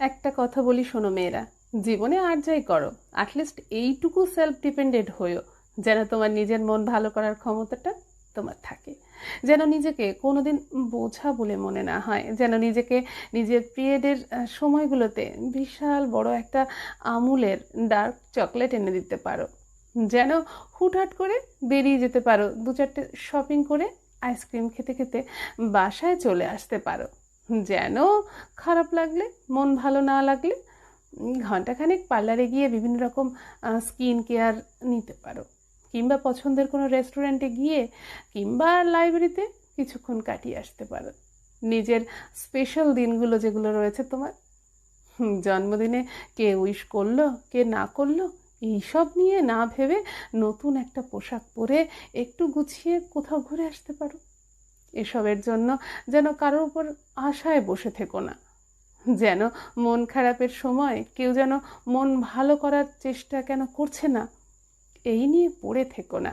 একটা কথা বলি শোনো মেয়েরা, জীবনে আর যাই করো অ্যাটলিস্ট এইটুকু সেলফ ডিপেন্ডেন্ট হয়েও যেন তোমার নিজের মন ভালো করার ক্ষমতাটা তোমার থাকে। যেন নিজেকে কোনোদিন বোঝা বলে মনে না হয়, যেন নিজেকে নিজের পিরিয়ডের সময়গুলোতে বিশাল বড় একটা আমুলের ডার্ক চকলেট এনে দিতে পারো। যেন হুটহাট করে বেরিয়ে যেতে পারো, দু চারটে শপিং করে আইসক্রিম খেতে খেতে বাসায় চলে আসতে পারো। যেন খারাপ লাগলে, মন ভালো না লাগলে ঘন্টাখানেক পার্লারে গিয়ে বিভিন্ন রকম স্কিন কেয়ার নিতে পারো। কিংবা পছন্দের কোনো রেস্টুরেন্টে গিয়ে কিংবা লাইব্রেরিতে কিছুক্ষণ কাটিয়ে আসতে পারো। নিজের স্পেশাল দিনগুলো যেগুলো রয়েছে তোমার। জন্মদিনে কে উইশ করল, কে না করল, এইসব নিয়ে না ভেবে নতুন একটা পোশাক পরে একটু গুছিয়ে কোথাও ঘুরে আসতে পারো। এসবের জন্য যেন কারোর উপর আশায় বসে থেকো না। যেন মন খারাপের সময় কেউ যেন মন ভালো করার চেষ্টা কেন করছে না, এই নিয়ে পড়ে থেকো না।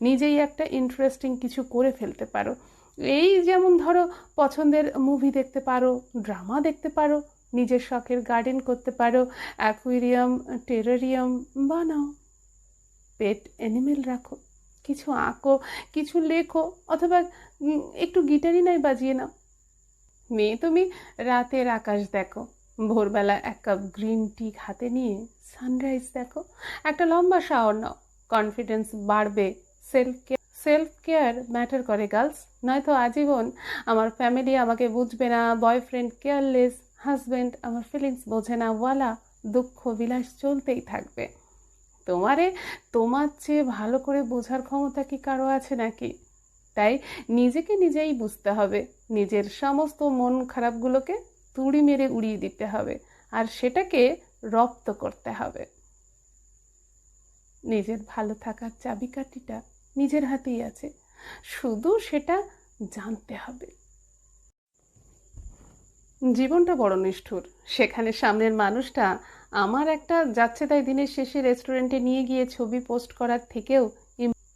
নিজেই একটা ইন্টারেস্টিং কিছু করে ফেলতে পারো। এই যেমন ধরো পছন্দের মুভি দেখতে পারো ড্রামা দেখতে পারো, নিজের শখের গার্ডেন করতে পারো অ্যাকুইরিয়াম টেরারিয়াম বানাও। পেট অ্যানিমেল রাখো। কিছু আঁকো, কিছু লেখো, অথবা একটু গিটারই নাই বাজিয়ে নাও। মেয়ে তুমি রাতের আকাশ দেখো, ভোরবেলা এক কাপ গ্রিন টি হাতে নিয়ে সানরাইজ দেখো। একটা লম্বা শাওয়ার নাও, কনফিডেন্স বাড়বে, self care self care matter করে গার্লস। নয়তো আজীবন আমার ফ্যামিলি আমাকে বুঝবে না, বয়ফ্রেন্ড কেয়ারলেস, হাজব্যান্ড আমার ফিলিংস বোঝে না, ওয়ালা দুঃখ বিলাস চলতেই থাকবে। তোমারে? তোমার চেয়ে ভালো করে বোঝার ক্ষমতা কি কারও আছে নাকি? তাই নিজেকে নিজেই বুঝতে হবে। নিজের সমস্ত মন খারাপগুলোকে তুড়ি মেরে উড়িয়ে দিতে হবে। আর সেটাকে রপ্ত করতে হবে। নিজের ভালো থাকার চাবিকাঠিটা নিজের হাতেই আছে। শুধু সেটা জানতে হবে। জীবনটা বড় নিষ্ঠুর। সেখানে সামনের মানুষটা আমার একটা যাচ্ছে তাই দিনের শেষে রেস্টুরেন্টে নিয়ে গিয়ে ছবি পোস্ট করার থেকেও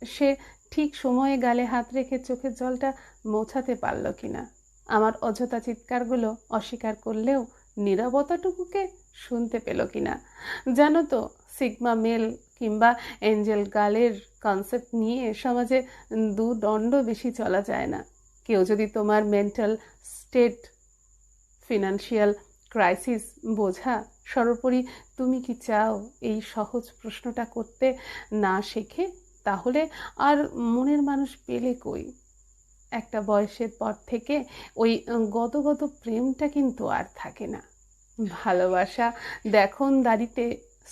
সে ঠিক সময়ে গালে হাত রেখে চোখের জলটা মোছাতে পারল কিনা। আমার অযথা চিৎকারগুলো অস্বীকার করলেও নীরবতাটুকুকে শুনতে পেল কিনা। জানো তো, সিগমা মেল কিংবা এঞ্জেল গালের কনসেপ্ট নিয়ে সমাজে দু দণ্ড বেশি চলা যায় না। কেউ যদি তোমার মেন্টাল স্টেট ফিনান্সিয়াল ক্রাইসিস বোঝা সর্বোপরি তুমি কি চাও এই সহজ প্রশ্নটা করতে না শেখে? তাহলে আর মনের মানুষ পেলে কই? একটা বয়সের পর থেকে ওই গদগদ প্রেমটা কিন্তু আর থাকে না। ভালোবাসা দেখুন দাড়িতে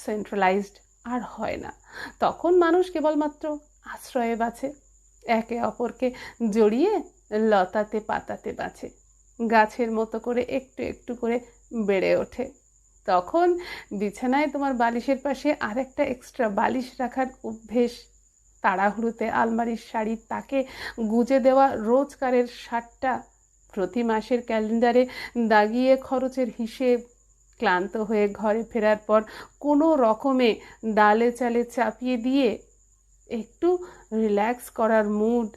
সেন্ট্রালাইজড আর হয় না। তখন মানুষ কেবলমাত্র আশ্রয়ে বাঁচে, একে অপরকে জড়িয়ে লতাতে পাতাতে বাঁচে। গাছের মতো করে একটু একটু করে বেড়ে ওঠে। তখন বিছানায় তোমার বালিশের পাশে আরেকটা এক্সট্রা বালিশ রাখার অভ্যেস। তাড়াহুড়োতে আলমারির শাড়ির তাকে গুজে দেওয়া রোজকারের শার্টটা প্রতি মাসের ক্যালেন্ডারে দাগিয়ে খরচের হিসেব। ক্লান্ত হয়ে ঘরে ফেরার পর কোনো রকমে ডালে চালে চাপিয়ে দিয়ে একটু রিল্যাক্স করার মুড